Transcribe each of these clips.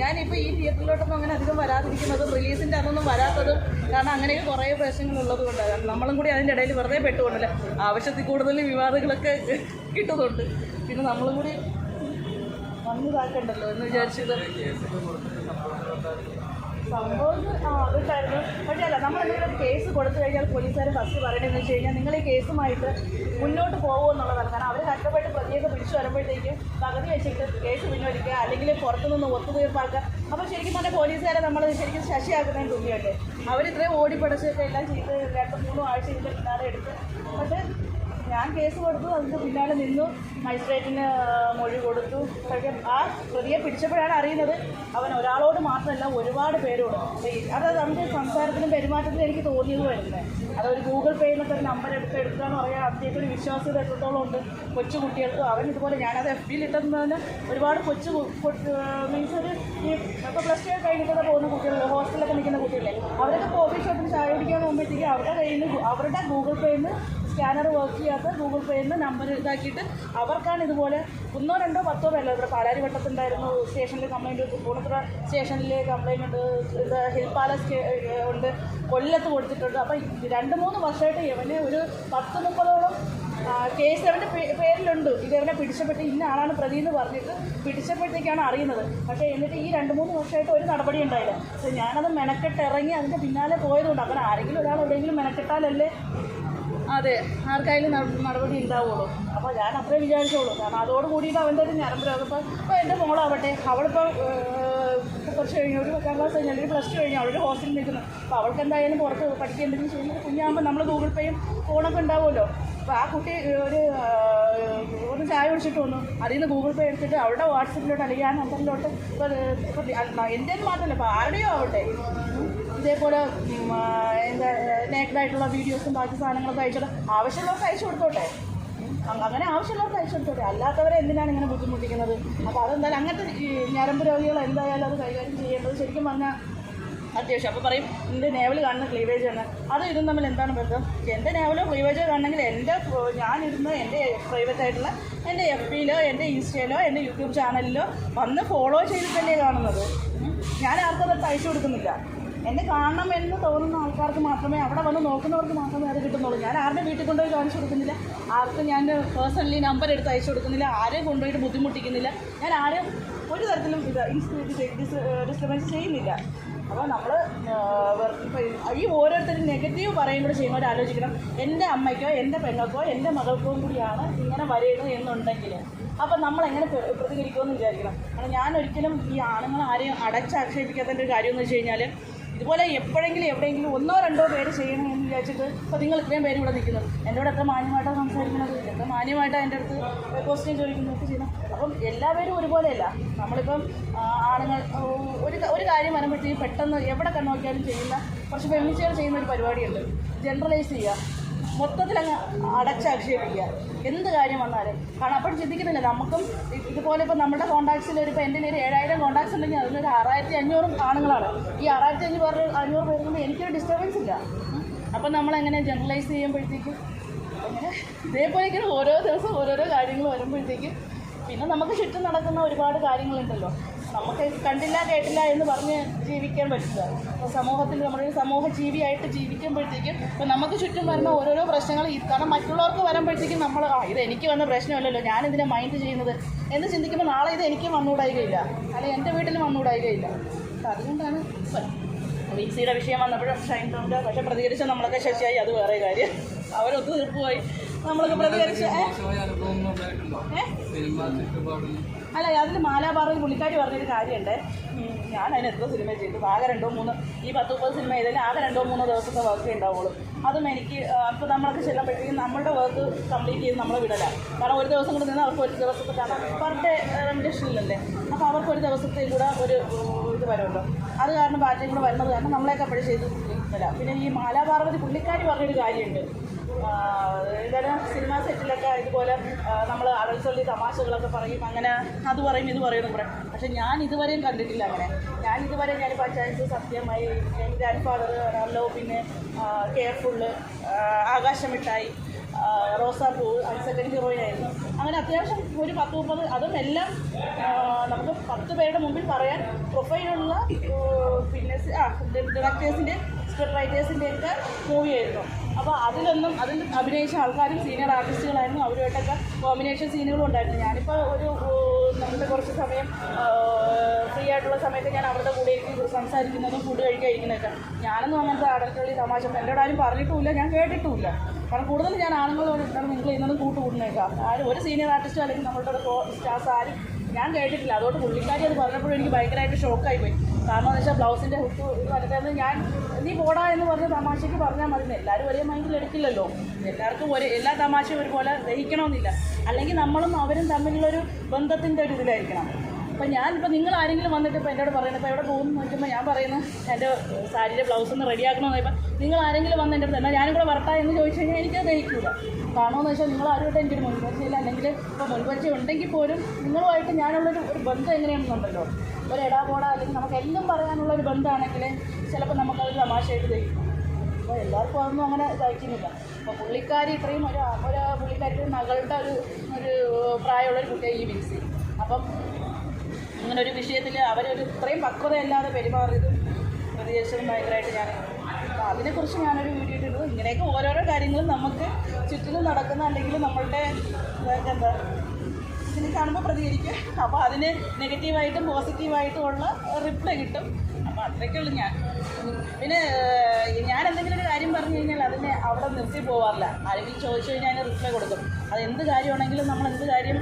ഞാനിപ്പോൾ ഈ തിയേറ്ററിലോട്ടൊന്നും അങ്ങനെ അധികം വരാതിരിക്കുന്നതും റിലീസിന്റെ അതൊന്നും വരാത്തതും കാരണം അങ്ങനെയൊക്കെ കുറേ പ്രശ്നങ്ങളുള്ളത് കൊണ്ടാണ് നമ്മളും കൂടി അതിന്റെ ഇടയിൽ വെറുതെ പെട്ടുകൊണ്ടല്ലേ ആവശ്യത്തിൽ കൂടുതൽ വിവാദങ്ങളൊക്കെ കിട്ടുന്നുണ്ട്. പിന്നെ നമ്മളും കൂടി വന്നതാക്കണ്ടല്ലോ എന്ന് വിചാരിച്ചത്. സംഭവം ആ അതുണ്ടായിരുന്നു പക്ഷേ അല്ല നമ്മൾ ഒരു കേസ് കൊടുത്തു കഴിഞ്ഞാൽ പോലീസുകാർ ഫസ്റ്റ് പറയണമെന്ന് വെച്ച് കഴിഞ്ഞാൽ നിങ്ങൾ ഈ കേസുമായിട്ട് മുന്നോട്ട് പോകുമോ എന്നുള്ളതാണ്. അവർ കഷ്ടപ്പെട്ട് പ്രതിയൊക്കെ പിടിച്ചു വരുമ്പോഴത്തേക്ക് പകുതി വെച്ചിട്ട് കേസ് പിൻവലിക്കുക അല്ലെങ്കിൽ പുറത്തുനിന്ന് ഒത്തുതീർപ്പാക്കുക. അപ്പോൾ ശരിക്കും പറഞ്ഞാൽ പോലീസുകാരെ നമ്മൾ ശരിക്കും ശശിയാക്കുന്നതിന് തുല്യമുണ്ട് അവരിത്രയും ഓടിപ്പടച്ചൊക്കെ എല്ലാം ചെയ്ത് രണ്ട് മൂന്ന് ആഴ്ച ഇതിന്റെ പിന്നാലെ എടുത്ത്. പക്ഷേ ഞാൻ കേസ് കൊടുത്തു അതിന്റെ പിന്നാലെ നിന്നു. മജിസ്ട്രേറ്റിന് മൊഴി കൊടുത്തു. പക്ഷേ ആ പ്രതിയെ പിടിച്ചപ്പോഴാണ് അറിയുന്നത് അവൻ ഒരാളോട് മാത്രമല്ല ഒരുപാട് പേരോട്. അത് നമുക്ക് സംസാരത്തിനും പെരുമാറ്റത്തിനും എനിക്ക് തോന്നിയത് വരുന്നത് അതൊരു ഗൂഗിൾ പേ എന്നൊക്കെ ഒരു നമ്പർ എടുത്ത് എടുക്കുക എന്ന് പറയാൻ അദ്ദേഹത്തിന് ഒരു വിശ്വാസ്യത എത്രത്തോളം ഉണ്ട് കൊച്ചു കുട്ടികൾക്കും. അവൻ ഇതുപോലെ ഞാനത് എഫ് ബിയിൽ ഇട്ടെന്ന് ഒരുപാട് കൊച്ചു മീൻസ് ഒരു ഇപ്പോൾ പ്ലസ് ടു കഴിഞ്ഞിട്ടൊക്കെ പോകുന്ന കുട്ടികൾ ഹോസ്റ്റലിലൊക്കെ നിൽക്കുന്ന കുട്ടികളെ അവരൊക്കെ കോഫി ഷോപ്പിൽ ചായ കുടിക്കാൻ പോകുമ്പോഴത്തേക്ക് അവരുടെ കയ്യിൽ നിന്ന് അവരുടെ ഗൂഗിൾ പേയിൽ നിന്ന് സ്കാനർ വർക്ക് ചെയ്യാത്ത ഗൂഗിൾ പേയിൽ നിന്ന് നമ്പർ ഇതാക്കിയിട്ട് അവർക്കാണ് ഇതുപോലെ ഒന്നോ രണ്ടോ പത്തോ പേരല്ല ഇവിടെ പാലാരി വട്ടത്തുണ്ടായിരുന്നു സ്റ്റേഷനിൽ കംപ്ലൈന്റ് പൂണത്തുറ സ്റ്റേഷനിൽ കംപ്ലൈന്റ് ഉണ്ട് ഇത് ഹിൽ പാലസ് ഉണ്ട്. കൊല്ലത്ത് കൊടുത്തിട്ടുണ്ട്. അപ്പം രണ്ട് മൂന്ന് വർഷമായിട്ട് ഇവനെ ഒരു പത്ത് മുപ്പതോളം കേസ് അവന്റെ പേരിലുണ്ട്. ഇത് ഇവനെ പിടിച്ചപ്പെട്ട് ഇന്ന ആളാണ് പ്രതി എന്ന് പറഞ്ഞിട്ട് പിടിച്ചപ്പോഴത്തേക്കാണ് അറിയുന്നത്. പക്ഷേ എന്നിട്ട് ഈ രണ്ട് മൂന്ന് വർഷമായിട്ട് ഒരു നടപടി ഉണ്ടായില്ല. പക്ഷേ ഞാനത് മെനക്കെട്ട് ഇറങ്ങി അതിന്റെ പിന്നാലെ പോയതുകൊണ്ട് അപ്പം ആരെങ്കിലും ഒരാൾ എവിടെയെങ്കിലും മെനക്കെട്ടാലല്ലേ അതെ ആർക്കായാലും നട- നടപടി ഉണ്ടാവുള്ളൂ. അപ്പോൾ ഞാൻ അത്രേ വിചാരിച്ചോളൂ കാരണം അതോട് കൂടിയിട്ട് അവന്റെ ഒരു ഞരമ്പ് രോഗം. ഇപ്പോൾ എന്റെ മോളാവട്ടെ അവളിപ്പോൾ കുറച്ച് കഴിഞ്ഞ് ഒരു പത്താം ക്ലാസ് കഴിഞ്ഞ് അല്ലെങ്കിൽ പ്ലസ് ടു കഴിഞ്ഞ് അവളൊരു ഹോസ്റ്റലിൽ നിൽക്കുന്നു. അപ്പോൾ അവൾക്ക് എന്തായാലും പുറത്ത് പഠിക്കേണ്ടതെന്ന് ചെയ്യുന്നത് കുഞ്ഞാകുമ്പോൾ നമ്മൾ ഗൂഗിൾ പേയും ഫോണൊക്കെ ഉണ്ടാവുമല്ലോ. അപ്പോൾ ആ കുട്ടി ഒരു ഒന്ന് ചായ കുടിച്ചിട്ട് വന്നു. അതിൽ നിന്ന് ഗൂഗിൾ പേ എടുത്തിട്ട് അവളുടെ വാട്സപ്പിലോട്ട് അല്ലെങ്കിൽ ആ നമ്പറിലോട്ട് ഇപ്പോൾ എന്റെ മാത്രമല്ല ഇപ്പോൾ ആരുടെയോ ആവട്ടെ. ഇതേപോലെ എന്താ നേക്കഡായിട്ടുള്ള വീഡിയോസും ബാക്കി സാധനങ്ങളൊക്കെ അയച്ചോട്ടെ ആവശ്യമുള്ളവർക്ക് അയച്ചു കൊടുത്തോട്ടെ. അങ്ങനെ ആവശ്യമുള്ളവർക്ക് അയച്ചു കൊടുത്തോട്ടെ. അല്ലാത്തവരെ എന്തിനാണ് ഇങ്ങനെ ബുദ്ധിമുട്ടിക്കുന്നത്? അപ്പോൾ അതെന്തായാലും അങ്ങനത്തെ ഞരമ്പ് രോഗികൾ എന്തായാലും അത് കൈകാര്യം ചെയ്യേണ്ടത് ശരിക്കും പറഞ്ഞാൽ അത്യാവശ്യം. അപ്പോൾ പറയും എന്റെ നേവൽ കാണുന്ന ക്ലീവേജ് ആണ്. അത് ഇതും തമ്മിൽ എന്താണ് ബന്ധം? എന്റെ നേവലോ ക്ലീവേജോ കാണണമെങ്കിൽ എന്റെ ഞാനിരുന്ന് എന്റെ പ്രൈവറ്റ് ആയിട്ടുള്ള എന്റെ എഫ് പിയിലോ എന്റെ ഇൻസ്റ്റയിലോ എന്റെ യൂട്യൂബ് ചാനലിലോ വന്ന് ഫോളോ ചെയ്തിട്ടല്ലേ കാണുന്നത്. ഞാൻ ആർക്കും അത് അയച്ചു കൊടുക്കുന്നില്ല. എന്നെ കാണണം എന്ന് തോന്നുന്ന ആൾക്കാർക്ക് മാത്രമേ അവിടെ വന്ന് നോക്കുന്നവർക്ക് മാത്രമേ അത് കിട്ടുന്നുള്ളൂ. ഞാൻ ആരുടെ വീട്ടിൽ കൊണ്ടുപോയി കാണിച്ചു കൊടുക്കുന്നില്ല? ആർക്കും ഞാൻ പേഴ്സണലി നമ്പർ എടുത്ത് അയച്ചു കൊടുക്കുന്നില്ല. ആരെയും കൊണ്ടുപോയിട്ട് ബുദ്ധിമുട്ടിക്കുന്നില്ല. ഞാൻ ആരെയും ഒരു തരത്തിലും ഇത് ഡിസ്റ്റർബൻസ് ചെയ്യുന്നില്ല. അപ്പോൾ നമ്മൾ ഈ ഓരോരുത്തരും നെഗറ്റീവ് പറയും കൂടെ ചെയ്യുമ്പോൾ ആലോചിക്കണം. എന്റെ അമ്മയ്ക്കോ എന്റെ പെങ്ങൾക്കോ എന്റെ മകൾക്കോ കൂടിയാണ് ഇങ്ങനെ വരേണ്ടത് എന്നുണ്ടെങ്കിൽ. അപ്പം നമ്മൾ എങ്ങനെ പ്ര- പ്രതികരിക്കുമെന്ന് വിചാരിക്കണം. ഞാൻ ഒരിക്കലും ഈ ആണുങ്ങൾ ആരെയും അടച്ചാക്ഷേപിക്കാത്തതിന്റെ ഒരു കാര്യം എന്ന് വെച്ച് കഴിഞ്ഞാൽ ഇതുപോലെ എപ്പോഴെങ്കിലും എവിടെയെങ്കിലും ഒന്നോ രണ്ടോ പേര് ചെയ്യണം എന്ന് വിചാരിച്ചിട്ട് ഇപ്പോൾ നിങ്ങൾ ഇത്രയും പേര് ഇവിടെ നിൽക്കുന്നത്. എന്നോട് എത്ര മാന്യമായിട്ടാണ് സംസാരിക്കുന്നത്? എത്ര മാന്യമായിട്ടാണ് എന്റെ അടുത്ത് ക്വസ്റ്റ്യൻ ചോദിക്കുന്നത്? ഒക്കെ ചെയ്യുന്നത്. അപ്പം എല്ലാവരും ഒരുപോലെയല്ല. നമ്മളിപ്പം ആണുങ്ങൾ ഒരു ഒരു കാര്യം വരുമ്പോഴത്തേക്കും പെട്ടെന്ന് എവിടെ കണ്ണോക്കിയാലും ചെയ്യുന്ന കുറച്ച് ഫെമിനിസ്റ്റുകൾ ചെയ്യുന്ന ഒരു പരിപാടിയുണ്ട്. ജനറലൈസ് ചെയ്യുക. മൊത്തത്തിൽ അങ്ങ് അടച്ചാക്ഷേപിക്കുക എന്ത് കാര്യം വന്നാലും. കാരണം അപ്പോൾ ചിന്തിക്കുന്നില്ല. നമുക്കും ഇതുപോലെ ഇപ്പോൾ നമ്മുടെ കോൺടാക്ട്സിൽ ഒരു ഇപ്പോൾ എന്റെ ഒരു ഏഴായിരം കോൺടാക്ട്സ് ഉണ്ടെങ്കിൽ അതിലൊരു ആറായിരത്തി അഞ്ഞൂറും ആണുങ്ങളാണ്. ഈ ആറായിരത്തി അഞ്ഞൂറ് അഞ്ഞൂറ് കൊണ്ട് എനിക്കൊരു ഡിസ്റ്റർബൻസ് ഇല്ല. അപ്പം നമ്മളെങ്ങനെ ജനറലൈസ് ചെയ്യുമ്പോഴത്തേക്കും അങ്ങനെ ഇതേപോലെയൊക്കെയാണ് ഓരോ ദിവസം ഓരോരോ കാര്യങ്ങൾ വരുമ്പോഴത്തേക്കും പിന്നെ നമുക്ക് ചുറ്റും നടക്കുന്ന ഒരുപാട് കാര്യങ്ങളുണ്ടല്ലോ. നമുക്ക് കണ്ടില്ല കേട്ടില്ല എന്ന് പറഞ്ഞ് ജീവിക്കാൻ പറ്റില്ല അപ്പോൾ സമൂഹത്തിൽ നമ്മളൊരു സമൂഹ ജീവിയായിട്ട് ജീവിക്കുമ്പോഴത്തേക്കും ഇപ്പോൾ നമുക്ക് ചുറ്റും വരുന്ന ഓരോരോ പ്രശ്നങ്ങൾ ഈ കാരണം മറ്റുള്ളവർക്ക് വരുമ്പോഴത്തേക്കും നമ്മൾ ആ ഇത് എനിക്ക് വന്ന പ്രശ്നമല്ലല്ലോ ഞാനിതിനെ മൈൻഡ് ചെയ്യുന്നത് എന്ന് ചിന്തിക്കുമ്പോൾ നാളെ ഇത് എനിക്കും വന്നുകൂടായികയില്ല അല്ലെങ്കിൽ എന്റെ വീട്ടിലും വന്നുകൂടായികയില്ല അപ്പം അതുകൊണ്ടാണ് മിക്സിയുടെ വിഷയം വന്നപ്പോഴും ഷൈൻ ടോമിന്റെ പക്ഷെ പ്രതികരിച്ച നമ്മളൊക്കെ ശശിയായി അത് വേറെ കാര്യം അവരൊത്തു തീർപ്പുമായി നമ്മളൊക്കെ പ്രതികരിച്ച ഏ? അല്ല അതിൽ മാലാപാറയിൽ പുള്ളിക്കാരി പറഞ്ഞൊരു കാര്യമുണ്ട്. ഞാൻ അതിന് എത്ര സിനിമ ചെയ്തു? ആകെ രണ്ടോ മൂന്ന് ഈ പത്ത് മുപ്പത് സിനിമ ചെയ്തതിൽ ആകെ രണ്ടോ മൂന്നോ ദിവസത്തെ വർക്ക് ഉണ്ടാവുള്ളൂ. അതും എനിക്ക് അപ്പോൾ നമ്മളൊക്കെ ചെല്ലുമ്പോഴത്തേക്കും നമ്മളുടെ വർക്ക് കംപ്ലീറ്റ് ചെയ്ത് നമ്മളെ വിടല. കാരണം ഒരു ദിവസം കൂടെ നിന്ന് അവർക്ക് ഒരു ദിവസത്തെ കാരണം പെർ ഡേ റെമിറ്റേഷനിലല്ലേ അപ്പോൾ അവർക്ക് ഒരു ദിവസത്തെ കൂടെ ഒരു ഇത് വരുമല്ലോ. അത് കാരണം ബാറ്റയും കൂടെ വരുന്നത് കാരണം നമ്മളെയൊക്കെ അപ്പോഴും ചെയ്ത് തരാം പിന്നെ ഈ മാലാപാർവതി പുള്ളിക്കാരി പറഞ്ഞൊരു കാര്യമുണ്ട്. ഇതാണ് സിനിമാ സെറ്റിലൊക്കെ ഇതുപോലെ നമ്മൾ അടൽസൊല്ലി തമാശകളൊക്കെ പറയും അങ്ങനെ അത് പറയും ഇത് പറയും പറയും. പക്ഷെ ഞാൻ ഇതുവരെയും കണ്ടിട്ടില്ല അങ്ങനെ. ഞാൻ ഇതുവരെ ഞാൻ പഞ്ചായത്ത് സത്യമായി ഗ്രാൻഡ് ഫാദർ ലോ പിന്നെ കെയർഫുള്ള് ആകാശമിട്ടായി റോസാപ്പൂ അത് സെക്കൻഡ് ഹീറോയിൻ ആയിരുന്നു. അങ്ങനെ അത്യാവശ്യം ഒരു പത്ത് മുപ്പത് അതും എല്ലാം നമുക്ക് പത്ത് പേരുടെ മുമ്പിൽ പറയാൻ പ്രൊഫൈലുള്ള പിന്നെ ആ ഡയറക്ടേഴ്സിന്റെ സ്ക്രിപ്റ്റ് റൈറ്റേഴ്സിന്റെ ഒക്കെ മൂവി ആയിരുന്നു. അപ്പോൾ അതിലൊന്നും അതിൽ അഭിനയിച്ച ആൾക്കാരും സീനിയർ ആർട്ടിസ്റ്റുകളായിരുന്നു അവരുമായിട്ടൊക്കെ കോമ്പിനേഷൻ സീനുകളും ഉണ്ടായിരുന്നു. ഞാനിപ്പോൾ ഒരു നമ്മുടെ കുറച്ച് സമയം ഫ്രീ ആയിട്ടുള്ള സമയത്ത് ഞാൻ അവരുടെ കൂടെ ഇരിക്കും സംസാരിക്കുന്നതും ഫുഡ് കഴിക്കുക ഇരിക്കുന്നതൊക്കെ ഞാനൊന്നും അങ്ങനത്തെ അടക്കളി തമാശ എന്റെ ആരും പറഞ്ഞിട്ടുമില്ല ഞാൻ കേട്ടിട്ടുമില്ല. കാരണം കൂടുതലും ഞാൻ ആണുങ്ങളോട് നിങ്ങൾ ഇന്നും കൂട്ടുകൂടുന്നേക്കാം ആരും ഒരു സീനിയർ ആർട്ടിസ്റ്റോ അല്ലെങ്കിൽ നമ്മളുടെ സ്റ്റാഫ് ആരും ഞാൻ കേട്ടിട്ടില്ല. അതുകൊണ്ട് പുള്ളിക്കാരി അത് പറഞ്ഞപ്പോഴും എനിക്ക് ഭയങ്കരമായിട്ട് ഷോക്കായി പോയി. കാരണം എന്ന് വെച്ചാൽ ബ്ലൗസിന്റെ ഹുക്ക് ഇത് ഞാൻ നീ പോടാ എന്ന് പറഞ്ഞ തമാശയ്ക്ക് പറഞ്ഞാൽ മതി. എല്ലാവരും ഒരേ മൈൻഡിൽ എടുക്കില്ലല്ലോ. എല്ലാവർക്കും ഒരേ എല്ലാ തമാശയും ഒരുപോലെ ദഹിക്കണമെന്നില്ല. അല്ലെങ്കിൽ നമ്മളും അവരും തമ്മിലുള്ളൊരു ബന്ധത്തിന്റെ ഒരു ഇതിലായിരിക്കണം അപ്പം ഞാനിപ്പോൾ നിങ്ങൾ ആരെങ്കിലും വന്നിട്ട് ഇപ്പോൾ എന്നോട് പറയുന്നത് ഇപ്പോൾ എവിടെ പോകുന്നു? നോക്കുമ്പോൾ ഞാൻ പറയുന്നത് എന്റെ സാരിയുടെ ബ്ലൗസ് ഒന്ന് റെഡിയാക്കണമെന്ന് പറയുമ്പോൾ നിങ്ങൾ ആരെങ്കിലും വന്ന് എന്റെ എന്നാൽ ഞാനും കൂടെ വർത്താ എന്ന് ചോദിച്ചു കഴിഞ്ഞാൽ എനിക്കത് ദഹിക്കില്ല കാരണമെന്ന് വെച്ചാൽ നിങ്ങൾ ആരുമായിട്ട് എനിക്കൊരു മുൻപരിചയമില്ല അല്ലെങ്കിൽ ഇപ്പോൾ മുൻപരിചയം ഉണ്ടെങ്കിൽ പോലും നിങ്ങളുമായിട്ട് ഞാനുള്ളൊരു ഒരു ബന്ധം എങ്ങനെയാണെന്നുണ്ടല്ലോ? ഒരു എടാ പോടാ അല്ലെങ്കിൽ നമുക്ക് എല്ലാം പറയാനുള്ള ഒരു ബന്ധമാണെങ്കിൽ ചിലപ്പോൾ നമുക്കത് തമാശയായിട്ട് ദഹിക്കും. അപ്പോൾ എല്ലാവർക്കും അതൊന്നും അങ്ങനെ തയ്ക്കുന്നില്ല അപ്പോൾ പുള്ളിക്കാരി ഇത്രയും ഒരു ഒരു പുള്ളിക്കാരിയുടെ മകളുടെ ഒരു ഒരു പ്രായമുള്ളൊരു കുട്ടിയെ ഈ മിക്സി. അപ്പം അങ്ങനെ ഒരു വിഷയത്തിൽ അവരൊരു ഇത്രയും പക്വതയല്ലാതെ പെരുമാറിയതും പ്രതികരിച്ചതും ഭയങ്കരമായിട്ട് ഞാൻ അപ്പോൾ അതിനെക്കുറിച്ച് ഞാനൊരു വീഡിയോ ഇട്ടു ഇങ്ങനെയൊക്കെ ഓരോരോ കാര്യങ്ങളും നമുക്ക് ചുറ്റിലും നടക്കുന്ന അല്ലെങ്കിൽ നമ്മളുടെ എന്താ ഇതിന് കാണുമ്പോൾ പ്രതികരിക്കും. അപ്പോൾ അതിന് നെഗറ്റീവായിട്ടും പോസിറ്റീവായിട്ടും ഉള്ള റിപ്ലൈ കിട്ടും. അപ്പോൾ അത്രയ്ക്കുള്ളൂ ഞാൻ. പിന്നെ ഞാൻ എന്തെങ്കിലും ഒരു കാര്യം പറഞ്ഞു കഴിഞ്ഞാൽ അതിനെ അവിടെ നിർത്തി പോവാറില്ല. ആരെങ്കിലും ചോദിച്ചു കഴിഞ്ഞാൽ അതിന് റിപ്ലൈ കൊടുക്കും. അത് എന്ത് കാര്യമാണെങ്കിലും നമ്മൾ എന്ത് കാര്യം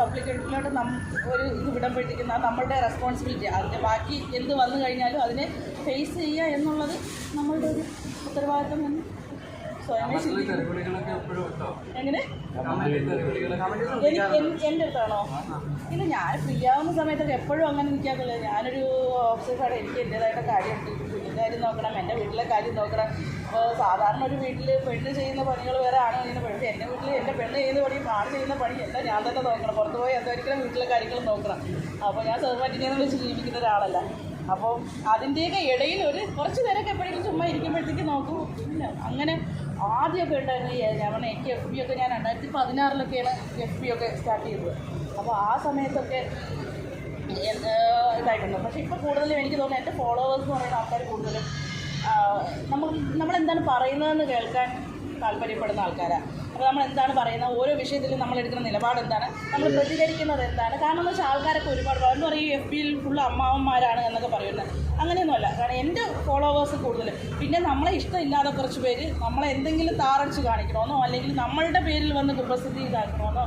പബ്ലിക്കിലോട്ട് നം ഒരു ഇത് വിടുമ്പോഴത്തേക്കും അത് നമ്മളുടെ റെസ്പോൺസിബിലിറ്റി അതിന്റെ ബാക്കി എന്ത് വന്നു കഴിഞ്ഞാലും അതിനെ ഫേസ് ചെയ്യുക എന്നുള്ളത് നമ്മളുടെ ഒരു ഉത്തരവാദിത്വം എന്ന് ഉണ്ടോ? എങ്ങനെ? എനിക്ക് എന്റെ അടുത്താണോ? ഇല്ല ഞാൻ ഫ്രീ ആവുന്ന സമയത്തൊക്കെ എപ്പോഴും അങ്ങനെ നിൽക്കാറില്ല ഞാനൊരു ഓഫീസറാണ് എനിക്ക് എന്റേതായിട്ട് കാര്യമുണ്ട്. കാര്യം നോക്കണം എന്റെ വീട്ടിലെ കാര്യം നോക്കണം. അപ്പോൾ സാധാരണ ഒരു വീട്ടിൽ പെണ്ണ് ചെയ്യുന്ന പണികൾ വേറെ ആണ് ചെയ്യുന്ന പണി എന്റെ വീട്ടിൽ എന്റെ പെണ്ണ് ചെയ്യുന്ന പണി ആണ് ചെയ്യുന്ന പണി എല്ലാം ഞാൻ തന്നെ നോക്കണം. പുറത്ത് പോയി എന്തായിരിക്കണം വീട്ടിലെ കാര്യങ്ങൾ നോക്കണം. അപ്പോൾ ഞാൻ സെർവാറ്റിനെന്ന് വെച്ച് ജീവിക്കുന്ന ഒരാളല്ല. അപ്പോൾ അതിന്റെയൊക്കെ ഇടയിൽ ഒരു കുറച്ച് നേരമൊക്കെ എപ്പോഴെങ്കിലും ചുമ്മാ ഇരിക്കുമ്പോഴത്തേക്ക് നോക്കൂ. അങ്ങനെ ആദ്യമൊക്കെ ഉണ്ടായിരുന്നു ഞാൻ പറഞ്ഞ എനിക്ക് എഫ് ബി ഒക്കെ ഞാൻ രണ്ടായിരത്തി പതിനാറിലൊക്കെയാണ് എഫ് ബി ഒക്കെ സ്റ്റാർട്ട് ചെയ്തത്. അപ്പോൾ ആ സമയത്തൊക്കെ ഇതായിട്ടുണ്ട്. പക്ഷേ ഇപ്പോൾ കൂടുതലും എനിക്ക് തോന്നുന്നു എന്റെ ഫോളോവേഴ്സ് എന്ന് പറയുന്ന ആൾക്കാർ കൂടുതലും നമ്മൾ നമ്മളെന്താണ് പറയുന്നതെന്ന് കേൾക്കാൻ താല്പര്യപ്പെടുന്ന ആൾക്കാരാണ് അപ്പോൾ നമ്മൾ എന്താണ് പറയുന്നത്? ഓരോ വിഷയത്തിലും നമ്മൾ എടുക്കുന്ന നിലപാട് എന്താണ്? നമ്മൾ പ്രതികരിക്കുന്നത് എന്താണ്? കാരണം എന്ന് വെച്ചാൽ ആൾക്കാരൊക്കെ ഒരുപാട് എന്ന് പറയും എഫ് ബിയിൽ ഫുള്ള് അമ്മാവന്മാരാണ് എന്നൊക്കെ പറയുന്നത്. അങ്ങനെയൊന്നുമല്ല കാരണം എന്റെ ഫോളോവേഴ്സ് കൂടുതൽ പിന്നെ നമ്മളെ ഇഷ്ടമില്ലാതെ കുറച്ച് പേര് നമ്മളെ എന്തെങ്കിലും താറടിച്ച് കാണിക്കണമെന്നോ അല്ലെങ്കിൽ നമ്മളുടെ പേരിൽ വന്ന് കുപ്രസിദ്ധി ഇതാക്കണമെന്നോ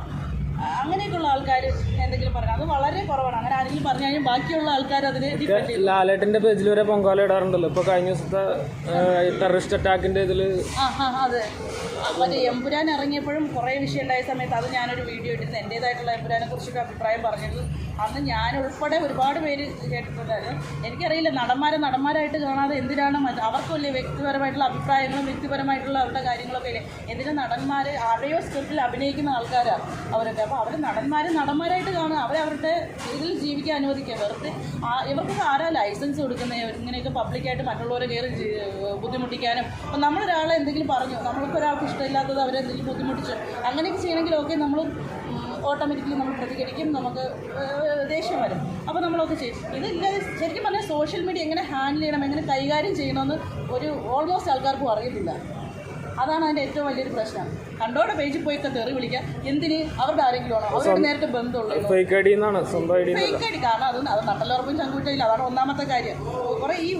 അങ്ങനെയൊക്കെയുള്ള ആൾക്കാർ എന്തെങ്കിലും പറഞ്ഞു അത് വളരെ കുറവാണ്. അങ്ങനെ ആരെങ്കിലും പറഞ്ഞു കഴിഞ്ഞാൽ ബാക്കിയുള്ള ആൾക്കാർ അതിന് ലാലേട്ടന്റെ പേജിൽ വരെ പൊങ്കാല ഇടാറുണ്ടല്ലോ. ഇപ്പൊ കഴിഞ്ഞ ദിവസത്തെ ടെററിസ്റ്റ് അറ്റാക്കിന്റെ ഇതിൽ ആ ആ അതെ. മറ്റേ എമ്പുരാൻ ഇറങ്ങിയപ്പോഴും കുറേ വിഷയം ഉണ്ടായ സമയത്ത് അത് ഞാനൊരു വീഡിയോ ഇട്ടിരുന്നു. എന്റേതായിട്ടുള്ള എമ്പുരാനെ കുറിച്ചൊക്കെ അഭിപ്രായം പറഞ്ഞിരുന്നു. അന്ന് ഞാൻ ഉൾപ്പെടെ ഒരുപാട് പേര് കേട്ടിട്ടുണ്ടായിരുന്നു. എനിക്കറിയില്ല നടന്മാരെ നടന്മാരായിട്ട് കാണാതെ എന്തിനാണ് മറ്റ് അവർക്കും വലിയ വ്യക്തിപരമായിട്ടുള്ള അഭിപ്രായങ്ങളും വ്യക്തിപരമായിട്ടുള്ള അവരുടെ കാര്യങ്ങളൊക്കെ ഇല്ലേ? എന്തിനാ നടന്മാർ ആരുടെയോ സ്ക്രിപ്റ്റിൽ അഭിനയിക്കുന്ന ആൾക്കാരാണ് അവരൊക്കെ? അപ്പോൾ അവർ നടന്മാരെ നടന്മാരായിട്ട് കാണുക അവരെ അവരുടെ ഇതിൽ ജീവിക്കാൻ അനുവദിക്കുക. വെറുതെ ഇവർക്ക് ഇവർക്കൊക്കെ ആരാ ലൈസൻസ് കൊടുക്കുന്നത് ഇങ്ങനെയൊക്കെ പബ്ലിക്കായിട്ട് മറ്റുള്ളവരെ കയറി ബുദ്ധിമുട്ടിക്കാനും. അപ്പം നമ്മളൊരാളെ എന്തെങ്കിലും പറഞ്ഞു? നമ്മൾക്ക് ഒരാൾക്ക് ഇഷ്ടമില്ലാത്തത് അവരെന്തെങ്കിലും ബുദ്ധിമുട്ടിച്ചു? അങ്ങനെയൊക്കെ ചെയ്യണമെങ്കിൽ ഓക്കെ നമ്മൾ ഓട്ടോമാറ്റിക്കലി നമ്മൾ പ്രതികരിക്കും നമുക്ക് ദേഷ്യം വരും. അപ്പോൾ നമ്മളൊക്കെ ചെയ്യും. ഇതില്ലാതെ ശരിക്കും പറഞ്ഞാൽ സോഷ്യൽ മീഡിയ എങ്ങനെ ഹാൻഡിൽ ചെയ്യണം എങ്ങനെ കൈകാര്യം ചെയ്യണമെന്ന് ഒരു ഓൾമോസ്റ്റ് ആൾക്കാർക്കും അറിയത്തില്ല. അതാണ് അതിന്റെ ഏറ്റവും വലിയൊരു പ്രശ്നം. കണ്ടോടെ പേജിൽ പോയിട്ട് തെറി വിളിക്കുക എന്തിന്? അവരുടെ ആരെങ്കിലും ആണോ? അവരുടെ നേരത്തെ ബന്ധമുള്ളൂ ഫേക്ക് ഐ ഡി കാരണം അത് അത് നട്ടലുറപ്പും ചങ്കൂറ്റയില്ല അതാണ് ഒന്നാമത്തെ കാര്യം. കുറേ ഈ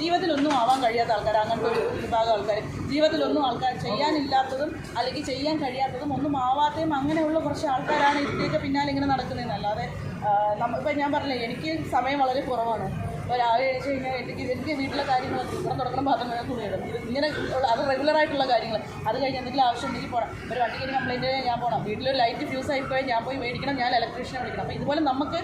ജീവിതത്തിലൊന്നും ആവാൻ കഴിയാത്ത ആൾക്കാർ അങ്ങനത്തെ ഒരു വിഭാഗം ആൾക്കാർ ജീവിതത്തിലൊന്നും ആൾക്കാർ ചെയ്യാനില്ലാത്തതും അല്ലെങ്കിൽ ചെയ്യാൻ കഴിയാത്തതും ഒന്നും ആവാത്തതും അങ്ങനെയുള്ള കുറച്ച് ആൾക്കാരാണ് ഇതിന്റെയൊക്കെ പിന്നാലെ ഇങ്ങനെ നടക്കുന്നതെന്ന്. അല്ലാതെ ഇപ്പം ഞാൻ പറഞ്ഞില്ലേ എനിക്ക് സമയം വളരെ കുറവാണ്. ഇപ്പോൾ രാവിലെ എഴുതി കഴിഞ്ഞാൽ എനിക്ക് എനിക്ക് വീട്ടിലെ കാര്യങ്ങൾ ഇവിടെ തുടക്കണം പാത്രം തുണിയിടും ഇങ്ങനെ അത് റെഗുലറായിട്ടുള്ള കാര്യങ്ങൾ അത് കഴിഞ്ഞ് എന്തെങ്കിലും ആവശ്യം ഉണ്ടെങ്കിൽ പോകണം ഒരു വണ്ടിക്ക് കംപ്ലയിന്റ് ഞാൻ പോകണം വീട്ടിലൊരു ലൈറ്റ് ഫ്യൂസ് ആയിപ്പോയി ഞാൻ പോയി മേടിക്കണം ഞാൻ ഇലക്ട്രീഷ്യനെ വിളിക്കണം. അപ്പോൾ ഇതുപോലെ നമുക്ക്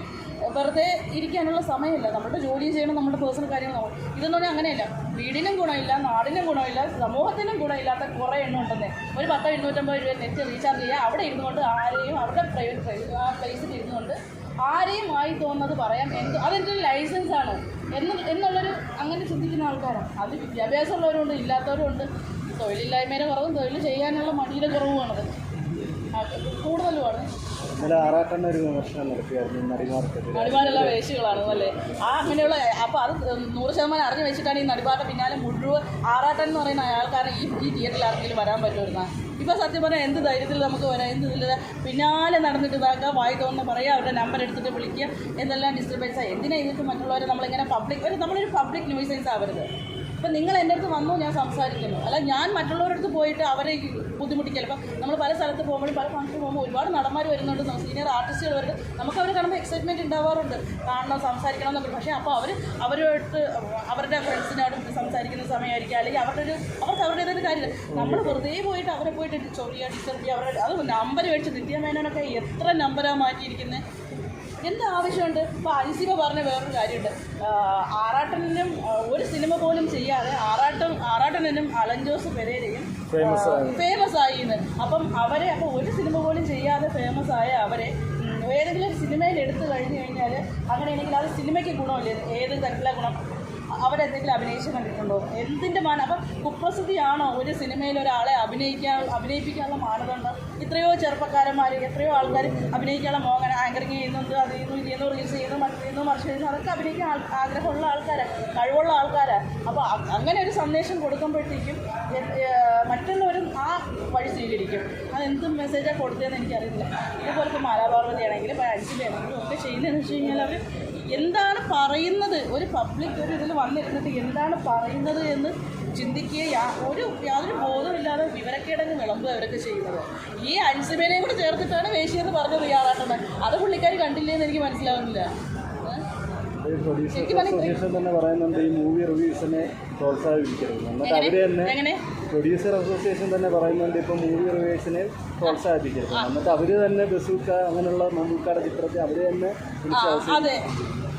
വെറുതെ ഇരിക്കാനുള്ള സമയമില്ല. നമ്മുടെ ജോലി ചെയ്യണം നമ്മുടെ പേഴ്സണൽ കാര്യങ്ങൾ നോക്കണം ഇതെന്ന് പറഞ്ഞാൽ അങ്ങനെയല്ല. വീടിനും ഗുണമില്ല നാടിനും ഗുണമില്ല സമൂഹത്തിനും ഗുണമില്ലാത്ത കുറേ എണ്ണം ഉണ്ടെന്നേ. ഒരു പത്തോ എണ്ണൂറ്റമ്പത് രൂപ നെറ്റ് റീചാർജ് ചെയ്യുക അവിടെ ഇരുന്നുകൊണ്ട് ആരെയും അവരുടെ പ്രൈവറ്റ് ആ പ്ലേസിൽ ഇരുന്നുകൊണ്ട് ആരെയും ആയി തോന്നുന്നത് പറയാം എന്ത് അതെന്റെ ഒരു ലൈസൻസ് ആണ്. എന്ന് എന്നുള്ളൊരു അങ്ങനെ ചിന്തിക്കുന്ന ആൾക്കാരാണ്. അത് വിദ്യാഭ്യാസമുള്ളവരുണ്ട് ഇല്ലാത്തവരുണ്ട്. തൊഴിലില്ലായ്മയുടെ കുറവും തൊഴിൽ ചെയ്യാനുള്ള മടിയുടെ കുറവുമാണത് കൂടുതലുമാണ്. ഇന്നലെ ആറാട്ടെണ്ണ ഒരു വിമർശനം നടത്തിയായിരുന്നു നടിമാർക്കെതിരെ. നടിമാരെല്ലാം വേശികളാണ് അല്ലേ? ആ അങ്ങനെയുള്ള അപ്പോൾ അത് നൂറ് ശതമാനം അറിഞ്ഞു വെച്ചിട്ടാണ് ഈ നടിമാരുടെ പിന്നാലെ മുഴുവൻ ആറാട്ടൻ എന്ന് പറയുന്ന ആൾക്കാരെ ഈ ഈ തിയേറ്ററിൽ ആർക്കെങ്കിലും വരാൻ പറ്റുമായിരുന്ന? ഇപ്പോൾ സത്യം പറഞ്ഞാൽ എന്ത് ധൈര്യത്തിൽ നമുക്ക് വരാം എന്ത് ഇതിൽ പിന്നാലെ നടന്നിട്ട് ഇതാക്കുക വായി തോന്നുന്ന പറയുക അവരുടെ നമ്പർ എടുത്തിട്ട് വിളിക്കുക എന്തെല്ലാം ഡിസ്റ്റർബൻസ് എന്തിനാ ഇതിട്ട് മറ്റുള്ളവരെ നമ്മളിങ്ങനെ പബ്ലിക് ഒരു നമ്മളൊരു പബ്ലിക് ന്യൂസൻസ് ആവരുത്. ഇപ്പം നിങ്ങൾ എന്റെ അടുത്ത് വന്നു ഞാൻ സംസാരിക്കുന്നു. അല്ല ഞാൻ മറ്റുള്ളവരുടെ അടുത്ത് പോയിട്ട് അവരെ ബുദ്ധിമുട്ടിക്കൽ ഇപ്പം നമ്മൾ പല സ്ഥലത്ത് പോകുമ്പോഴും പല ഫംഗ്ഷൻ പോകുമ്പോൾ ഒരുപാട് നടന്മാർ വരുന്നുണ്ട്. സീനിയർ ആർട്ടിസ്റ്റുകൾ വരുന്നുണ്ട്. നമുക്ക് അവരെ കാണുമ്പോൾ എക്സൈറ്റ്മെന്റ് ഉണ്ടാവാറുണ്ട്. കാണണം സംസാരിക്കണം എന്നൊക്കെ പക്ഷേ അപ്പോൾ അവർ അവരുമായിട്ട് അവരുടെ ഫ്രണ്ട്സിനോട് സംസാരിക്കുന്ന സമയമായിരിക്കും. അല്ലെങ്കിൽ അവരുടെ ഒരു അവർക്ക് അവരുടേതൊരു കാര്യമില്ല. നമ്മൾ വെറുതെ പോയിട്ട് അവരെ പോയിട്ട് ചൊറിയാ ഡിസ്റ്റർബ് ചെയ്യുക അവരുടെ അത് നമ്പർ മേടിച്ച് നിത്യമേനോനൊക്കെ എത്ര നമ്പറാണ് മാറ്റിയിരിക്കുന്നത് എന്ത് ആവശ്യമുണ്ട്? ഇപ്പോൾ അൻസിബ പറഞ്ഞ വേറൊരു കാര്യമുണ്ട്. ആറാട്ടനും ഒരു സിനിമ പോലും ചെയ്യാതെ ആറാട്ടം ആറാട്ടനും അലഞ്ചോസ് പെരേരയും ഫേമസ് ആയി. എന്ന് അപ്പം അവരെ അപ്പോൾ ഒരു സിനിമ പോലും ചെയ്യാതെ ഫേമസ് ആയ അവരെ ഏതെങ്കിലും ഒരു സിനിമയിൽ എടുത്തു കഴിഞ്ഞു കഴിഞ്ഞാൽ അങ്ങനെയാണെങ്കിൽ അത് സിനിമയ്ക്ക് ഗുണമില്ല? ഏത് തരത്തിലെ ഗുണം? അവരെന്തെങ്കിലും അഭിനയിച്ച് കണ്ടിട്ടുണ്ടോ? എന്തിന്റെ മാന? അപ്പം കുപ്രസിദ്ധിയാണോ ഒരു സിനിമയിൽ ഒരാളെ അഭിനയിക്കാൻ അഭിനയിപ്പിക്കാനുള്ള മാനദണ്ഡം? എത്രയോ ചെറുപ്പക്കാരന്മാർ എത്രയോ ആൾക്കാർ അഭിനയിക്കാനുള്ള മോഹൻ ആങ്കറിങ് ചെയ്യുന്നുണ്ട് അത് ചെയ്യുന്നു ഇത് ചെയ്യുന്നു റീൽസ് ചെയ്യുന്നു മറ്റു ചെയ്യുന്നു മറിച്ച് ചെയ്യുന്നു. അതൊക്കെ അഭിനയിക്കാൻ ആഗ്രഹമുള്ള ആൾക്കാരാണ് കഴിവുള്ള ആൾക്കാരാണ് അപ്പോൾ അങ്ങനെ ഒരു സന്ദേശം കൊടുക്കുമ്പോഴത്തേക്കും മറ്റുള്ളവരും ആ വഴി സ്വീകരിക്കും. അത് എന്ത് മെസ്സേജാണ് കൊടുത്തതെന്ന് എനിക്കറിയില്ല. ഇതുപോലത്തെ മാലാപാർവതി ആണെങ്കിലും അഞ്ചിലാണെങ്കിലും ഒക്കെ ചെയ്യുന്നതെന്ന് വെച്ച് കഴിഞ്ഞാൽ അവർ എന്താണ് പറയുന്നത്? ഒരു പബ്ലിക് ഒരു ഇതിൽ വന്നിരുന്നിട്ട് എന്താണ് പറയുന്നത് എന്ന് ചിന്തിക്കുക യാ- ഒരു യാതൊരു ബോധമില്ലാതെ വിവരക്കേടങ്ങ് വിളമ്പുക അവരൊക്കെ ചെയ്യുന്നത്. ഈ അൻസിബേനെയും കൂടെ ചേർത്തിട്ടാണ് വേശിയെന്ന് പറഞ്ഞത് ഇയാളാട്ടെന്ന് അത് പുള്ളിക്കാർ കണ്ടില്ലേന്ന് എനിക്ക് മനസ്സിലാവുന്നില്ല. അസോസിയേഷൻ തന്നെ പറയുന്നുണ്ട് ഈ മൂവി റിവ്യൂസിനെ പ്രോത്സാഹിപ്പിക്കരുത്. എന്നിട്ട്? അവർ തന്നെ പ്രൊഡ്യൂസർ അസോസിയേഷൻ തന്നെ പറയുന്നുണ്ട് ഇപ്പോൾ മൂവി റിവേഴ്സിനെ പ്രോത്സാഹിപ്പിക്കരുത് എന്നിട്ട് അവർ തന്നെ ബസൂക്ക അങ്ങനെയുള്ള മമ്മൂക്കാരുടെ ചിത്രത്തെ അവർ തന്നെ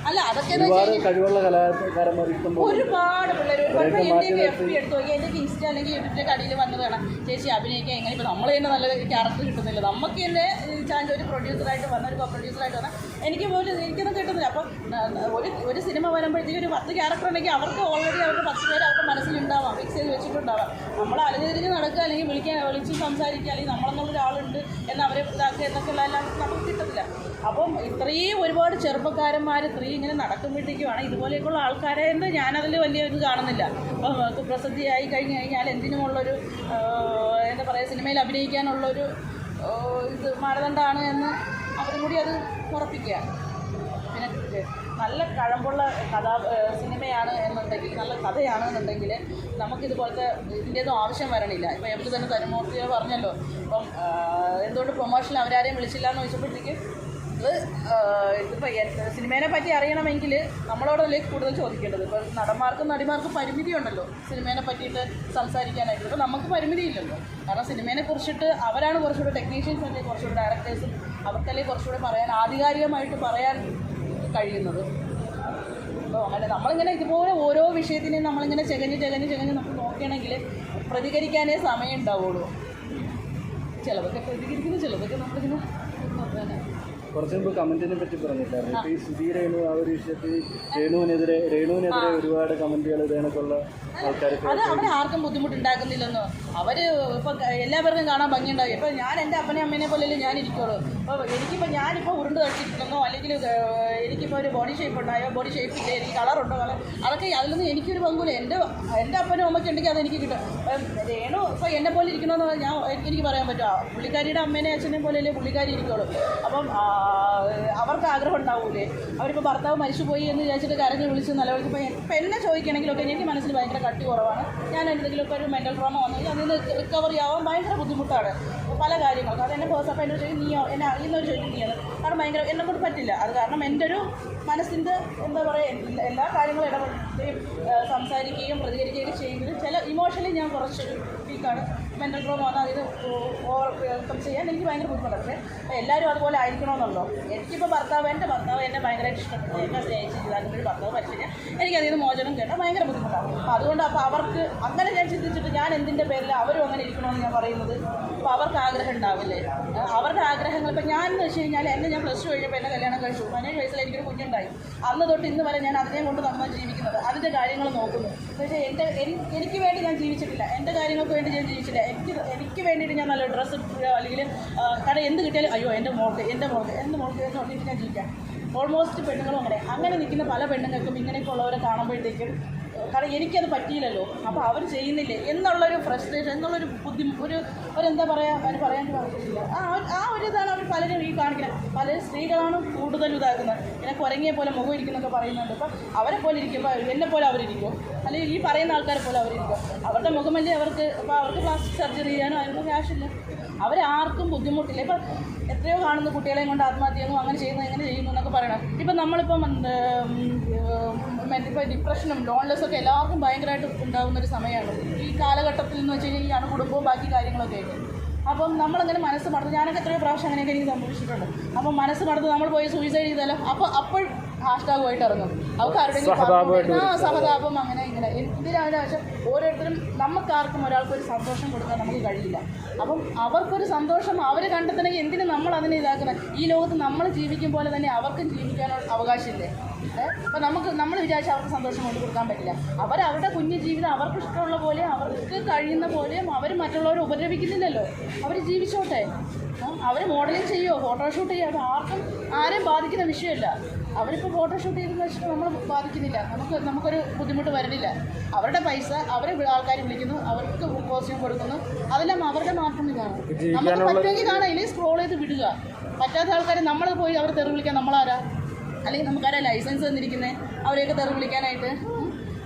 അല്ല അതൊക്കെ ഒരുപാട് കഴിവുള്ള കലാകാരന്മാർ ഒരുപാട് പിള്ളേർ ഒരുപാട് എന്റെ എഫ് ബി എടുത്തു. നോക്കി എന്റെ ഇൻസ്റ്റ അല്ലെങ്കിൽ യൂട്യൂബിന്റെ കടയിൽ വന്നതാണ് ചേച്ചി അഭിനയിക്കാൻ എങ്ങനെ? ഇപ്പോൾ നമ്മൾ തന്നെ നല്ല ക്യാരക്ടർ കിട്ടുന്നില്ല. നമുക്ക് തന്നെ ചാൻസ് ഒരു പ്രൊഡ്യൂസറായിട്ട് വന്ന ഒരു കോ പ്രൊഡ്യൂസറായിട്ട് വന്ന എനിക്ക് പോലും എനിക്കൊന്നും കിട്ടുന്നില്ല. അപ്പം ഒരു ഒരു സിനിമ വരുമ്പോഴത്തേക്കും ഒരു പത്ത് ക്യാരക്ടർ ഉണ്ടെങ്കിൽ അവർക്ക് ഓൾറെഡി അവർക്ക് പത്ത് പേര് അവരുടെ മനസ്സിലുണ്ടാവാം. ഫിക്സ് ചെയ്ത് വെച്ചിട്ടുണ്ടാവാം. നമ്മൾ അലഞ്ഞിരിഞ്ഞ് നടക്കുക അല്ലെങ്കിൽ വിളിക്കാൻ വിളിച്ച് സംസാരിക്കുക അല്ലെങ്കിൽ നമ്മളെന്നുള്ള ഒരാളുണ്ട് എന്ന് അവരെ ഇതാക്കുക എന്നൊക്കെയുള്ള എല്ലാം നമുക്ക് കിട്ടത്തില്ല. അപ്പം ഇത്രയും ഒരുപാട് ചെറുപ്പക്കാരന്മാർ ഇത്രയും ഇങ്ങനെ നടക്കുമ്പോഴത്തേക്കുമാണ് ഇതുപോലെയൊക്കെയുള്ള ആൾക്കാരെ എന്ന് ഞാനതിൽ വലിയ ഇത് കാണുന്നില്ല. അപ്പം കുപ്രസിദ്ധിയായി കഴിഞ്ഞ് കഴിഞ്ഞാൽ എന്തിനുമുള്ളൊരു എന്താ പറയുക സിനിമയിൽ അഭിനയിക്കാനുള്ളൊരു ഇത് മാനദണ്ഡമാണ് എന്ന് അവരും കൂടി അത് ഉറപ്പിക്കുക. പിന്നെ നല്ല കഴമ്പുള്ള കഥാ സിനിമയാണ് എന്നുണ്ടെങ്കിൽ നല്ല കഥയാണ് എന്നുണ്ടെങ്കിൽ നമുക്കിതുപോലത്തെ ഇതിന്റെയൊന്നും ആവശ്യം വരണില്ല. ഇപ്പോൾ എവിടെ തന്നെ തരുമൂർത്തിയോ പറഞ്ഞല്ലോ. അപ്പം എന്തുകൊണ്ട് പ്രൊമോഷൻ അവരാരെയും വിളിച്ചില്ല എന്ന് ചോദിച്ചപ്പോഴത്തേക്ക് ഇതിപ്പോൾ സിനിമേനെ പറ്റി അറിയണമെങ്കിൽ നമ്മളോടല്ലേ കൂടുതൽ ചോദിക്കേണ്ടത്. ഇപ്പോൾ നടന്മാർക്കും നടിമാർക്കും പരിമിതി ഉണ്ടല്ലോ. സിനിമേനെ പറ്റിയിട്ട് സംസാരിക്കാനായിട്ട്. ഇപ്പോൾ നമുക്ക് പരിമിതിയില്ലല്ലോ കാരണം സിനിമേനെ കുറിച്ചിട്ട് അവരാണ് കുറച്ചുകൂടെ ടെക്നീഷ്യൻസ് അല്ലെങ്കിൽ കുറച്ചുകൂടെ ഡയറക്ടേഴ്സും അവർക്കല്ലേ കുറച്ചുകൂടെ പറയാൻ ആധികാരികമായിട്ട് പറയാൻ കഴിയുന്നത്. അപ്പോൾ അങ്ങനെ നമ്മളിങ്ങനെ ഇതുപോലെ ഓരോ വിഷയത്തിനെയും നമ്മളിങ്ങനെ ചെകഞ്ഞ് ചെകഞ്ഞ് ചെകഞ്ഞ് നമുക്ക് നോക്കുകയാണെങ്കിൽ പ്രതികരിക്കാനേ സമയം ഉണ്ടാവുള്ളൂ ചിലതൊക്കെ പ്രതികരിക്കുന്നു ചിലതൊക്കെ നമ്മളിങ്ങനെ കുറച്ച് മുമ്പ് കമന്റിനെ പറ്റി പറഞ്ഞിട്ടായിരുന്നു ഇപ്പൊ ഈ സുധീ രേണു ആ ഒരു വിഷയത്തിൽ രേണുവിനെതിരെ രേണുവിനെതിരെ ഒരുപാട് കമന്റുകൾ ഇതേണക്കുള്ള ആൾക്കാർ അത് ആർക്കും ബുദ്ധിമുട്ടുണ്ടാക്കുന്നില്ലെന്നോ. അവർ ഇപ്പൊ എല്ലാവർക്കും കാണാൻ ഭംഗിയുണ്ടാവും. ഇപ്പൊ ഞാൻ എന്റെ അപ്പനെ അമ്മേനെ പോലെയല്ലേ ഞാൻ ഇരിക്കുള്ളൂ. അപ്പോൾ എനിക്കിപ്പോൾ ഞാനിപ്പോൾ ഉരുണ്ട് കഴിച്ചിട്ടുണ്ടെന്നോ അല്ലെങ്കിൽ എനിക്കിപ്പോ എനിക്കിപ്പോൾ ഒരു ബോഡി ഷേപ്പ് ഉണ്ടായോ? ബോഡി ഷേപ്പ് ഇല്ലേ? എനിക്ക് കളറുണ്ടോ കളർ അതൊക്കെ അതിലൊന്നും എനിക്കൊരു പങ്കുമില്ല. എന്റെ എന്റെ അപ്പനും അമ്മയ്ക്ക് ഉണ്ടെങ്കിൽ അതെനിക്ക് കിട്ടും. ഇപ്പം രേണു ഇപ്പോൾ എന്നെ പോലെ ഇരിക്കണമെന്ന് ഞാൻ എനിക്ക് പറയാൻ പറ്റുമോ? പുള്ളിക്കാരിയുടെ അമ്മേനെ അച്ഛനെ പോലെയല്ലേ പുള്ളിക്കാരി ഇരിക്കുള്ളൂ. അപ്പം അവർക്ക് ആഗ്രഹം ഉണ്ടാവൂലേ? അവരിപ്പോൾ ഭർത്താവ് മരിച്ചുപോയി എന്ന് വിചാരിച്ചിട്ട് കരഞ്ഞ് വിളിച്ച് നിലവിളിച്ചപ്പോൾ ഇപ്പം എന്നെ ചോദിക്കണമെങ്കിലൊക്കെ എനിക്ക് മനസ്സിൽ ഭയങ്കര കട്ടി കുറവാണ്. ഞാൻ എന്തെങ്കിലുമൊക്കെ ഒരു മെന്റൽ ട്രോമ വന്നു കഴിഞ്ഞാൽ അതിന് റിക്കവറി ആവാൻ ഭയങ്കര ബുദ്ധിമുട്ടാണ്. പല കാര്യങ്ങൾക്കും. അത് എന്നെ പേഴ്സ് അപ്പോൾ എന്നോട് ചോദിക്കും നീയോ എന്നെ അറിയുന്നവർ ചോദിക്കും നീയാണ്. കാരണം ഭയങ്കര എന്നെ കൊണ്ട് പറ്റില്ല. അത് കാരണം എന്റെ ഒരു മനസ്സിന്റെ എന്താ പറയുക എല്ലാ- കാര്യങ്ങളും ഇടപെടുകയും സംസാരിക്കുകയും പ്രതികരിക്കുകയും ചെയ്യുന്നത് ചില ഇമോഷണലി ഞാൻ കുറച്ചൊരു വീക്കാണ് മെന്റൽ ട്രോമ വന്നാൽ അതിന് ഓവർകം ചെയ്യാൻ എനിക്ക് ഭയങ്കര ബുദ്ധിമുട്ടാണ്. പക്ഷേ എല്ലാവരും അതുപോലെ ആയിരിക്കണമെന്നുള്ളൂ എനിക്കിപ്പോൾ ഭർത്താവ് എന്റെ ഭർത്താവ് എന്നെ ഭയങ്കരമായിട്ട് ഇഷ്ടപ്പെട്ടു. എന്നെ സ്നേഹിച്ച് ചെയ്താൽ ഭർത്താവ് കഴിഞ്ഞാൽ എനിക്കതിൽ നിന്ന് മോചനം കേട്ടാൽ ഭയങ്കര ബുദ്ധിമുട്ടാണ്. അപ്പോൾ അതുകൊണ്ട് അപ്പോൾ അവർക്ക് അങ്ങനെ ഞാൻ ചിന്തിച്ചിട്ട് ഞാൻ എന്തിന്റെ പേരിൽ അവരും അങ്ങനെ ഇരിക്കണമെന്ന് ഞാൻ പറയുന്നത്? അപ്പോൾ അവർക്ക് ആഗ്രഹം ഉണ്ടാവില്ലേ അവരുടെ ആഗ്രഹങ്ങൾ ഇപ്പം ഞാൻ എന്ന് വെച്ച് കഴിഞ്ഞാൽ എന്നെ ഞാൻ പ്ലസ് ടു കഴിഞ്ഞപ്പോൾ എന്നെ കല്യാണം കഴിച്ചു. പതിനേഴ് വയസ്സിൽ എനിക്കൊരു കുഞ്ഞുണ്ടായി. അന്ന് തൊട്ട് ഇന്ന് വരെ ഞാൻ അതിനെ കൊണ്ട് നമ്മൾ ജീവിക്കുന്നത് അതിന്റെ കാര്യങ്ങൾ നോക്കുന്നു. പക്ഷേ എന്റെ എനിക്ക് വേണ്ടി ഞാൻ ജീവിച്ചിട്ടില്ല. എന്റെ കാര്യങ്ങൾക്ക് വേണ്ടി ഞാൻ ജീവിച്ചില്ല. എനിക്ക് എനിക്ക് വേണ്ടിയിട്ട് ഞാൻ നല്ല ഡ്രസ്സ് അല്ലെങ്കിൽ കാരണം എന്ത് കിട്ടിയാലും അയ്യോ എന്റെ മോൾക്ക് എന്റെ മോൾക്ക് എന്റെ മോൾക്ക് എന്ന് പറഞ്ഞിട്ട് ഞാൻ ജീവിക്കാം. ഓൾമോസ്റ്റ് പെണ്ണുങ്ങളും അങ്ങനെ. അങ്ങനെ നിൽക്കുന്ന പല പെണ്ണുങ്ങൾക്കും ഇങ്ങനെയൊക്കെ ഉള്ളവരെ കാണുമ്പോഴത്തേക്കും കാരണം എനിക്കത് പറ്റിയില്ലല്ലോ. അപ്പോൾ അവർ ചെയ്യുന്നില്ലേ? എന്നുള്ളൊരു ഫ്രസ്ട്രേഷൻ എന്നുള്ളൊരു ബുദ്ധി ഒരു എന്താ പറയുക അവർ പറയാൻ പറ്റില്ല ആ ആ ഒരു ഇതാണ് അവർ പലരും ഈ കാണിക്കുന്നത് പല സ്ത്രീകളാണ് കൂടുതൽ ഇതാക്കുന്നത്. എന്നെ കുരങ്ങിയെ പോലെ മുഖം ഇരിക്കുന്നൊക്കെ പറയുന്നുണ്ട്. അപ്പം അവരെ പോലെ ഇരിക്കുമ്പോൾ എന്നെ പോലെ അവരിരിക്കും. അല്ലെങ്കിൽ ഈ പറയുന്ന ആൾക്കാരെ പോലെ അവരിരിക്കും. അവരുടെ മുഖമല്ലേ അവർക്ക് അപ്പോൾ അവർക്ക് പ്ലാസ്റ്റിക് സർജറി ചെയ്യാനോ അതിനൊന്നും ക്യാഷില്ല അവരാർക്കും ബുദ്ധിമുട്ടില്ല. ഇപ്പം എത്രയോ കാണുന്ന കുട്ടികളെയും കൊണ്ട് ആത്മഹത്യ ചെയ്യുന്നു അങ്ങനെ ചെയ്യുന്നു എങ്ങനെ ചെയ്യുന്നു എന്നൊക്കെ പറയണം. ഇപ്പം നമ്മളിപ്പം ഇപ്പോൾ ഡിപ്രഷനും ലോൺലെസ് ഒക്കെ എല്ലാവർക്കും ഭയങ്കരമായിട്ട് ഉണ്ടാകുന്ന ഒരു സമയമാണ്. ഈ കാലഘട്ടത്തിൽ എന്ന് വെച്ച് കഴിഞ്ഞാൽ ഈ അണുകുടുംബവും ബാക്കി കാര്യങ്ങളൊക്കെ ആയിട്ട്. അപ്പം നമ്മളങ്ങനെ മനസ്സ് മറന്ന് ഞാനൊക്കെ എത്രയോ പ്രാവശ്യം അങ്ങനെയൊക്കെ എനിക്ക് സംഭവിച്ചിട്ടുണ്ട്. അപ്പം മനസ്സ് മറന്ന് നമ്മൾ പോയി സൂയിസൈഡ് ചെയ്താലും? അപ്പോൾ അപ്പോൾ ഹാഷ്ടാഗുമായിട്ട് ഇറങ്ങും അവർക്ക് സഹതാപമായിട്ട് ആ സഹതാപം അങ്ങനെ ഇങ്ങനെ. എന്തിനാണ് പക്ഷെ ഓരോരുത്തരും നമുക്കാർക്കും ഒരാൾക്ക് ഒരു സന്തോഷം കൊടുക്കാൻ നമുക്ക് കഴിയില്ല. അപ്പം അവർക്കൊരു സന്തോഷം അവർ കണ്ടെത്തണമെങ്കിൽ എന്തിനു നമ്മൾ അതിനെ ഇതാക്കുന്നത് ഈ ലോകത്ത് നമ്മൾ ജീവിക്കും പോലെ തന്നെ അവർക്കും ജീവിക്കാനുള്ള അവകാശമില്ലേ? അപ്പം നമുക്ക് നമ്മൾ വിചാരിച്ച അവർക്ക് സന്തോഷം കൊണ്ട് കൊടുക്കാൻ പറ്റില്ല. അവർ അവരുടെ കുഞ്ഞു ജീവിതം അവർക്ക് ഇഷ്ടമുള്ള പോലെ അവർക്ക് കഴിയുന്ന പോലെയും അവർ മറ്റുള്ളവരെ ഉപദ്രവിക്കുന്നില്ലല്ലോ. അവർ ജീവിച്ചോട്ടെ. അവർ മോഡലിംഗ് ചെയ്യുമോ ഫോട്ടോഷൂട്ട് ചെയ്യുക അത് ആർക്കും ആരെയും ബാധിക്കുന്ന വിഷയമല്ല. അവരിപ്പോൾ ഫോട്ടോഷൂട്ട് ചെയ്തെന്ന് വെച്ചിട്ട് നമ്മൾ ബാധിക്കുന്നില്ല. നമുക്ക് നമുക്കൊരു ബുദ്ധിമുട്ട് വരുന്നില്ല. അവരുടെ പൈസ അവരെ ആൾക്കാർ വിളിക്കുന്നു. അവർക്ക് കോസ്റ്റ്യൂം കൊടുക്കുന്നു. അതെല്ലാം അവരുടെ മാത്രം ഇതാണ്. നമുക്ക് പറ്റുമെങ്കിൽ കാണാം. ഇല്ലെങ്കിൽ സ്ക്രോൾ ചെയ്ത് വിടുക. പറ്റാത്ത ആൾക്കാർ നമ്മൾ പോയി അവർ തെറി വിളിക്കാൻ നമ്മളാരാ? അല്ലെങ്കിൽ നമുക്കാരാ ലൈസൻസ് തന്നിരിക്കുന്നത് അവരെയൊക്കെ തെറി വിളിക്കാനായിട്ട്.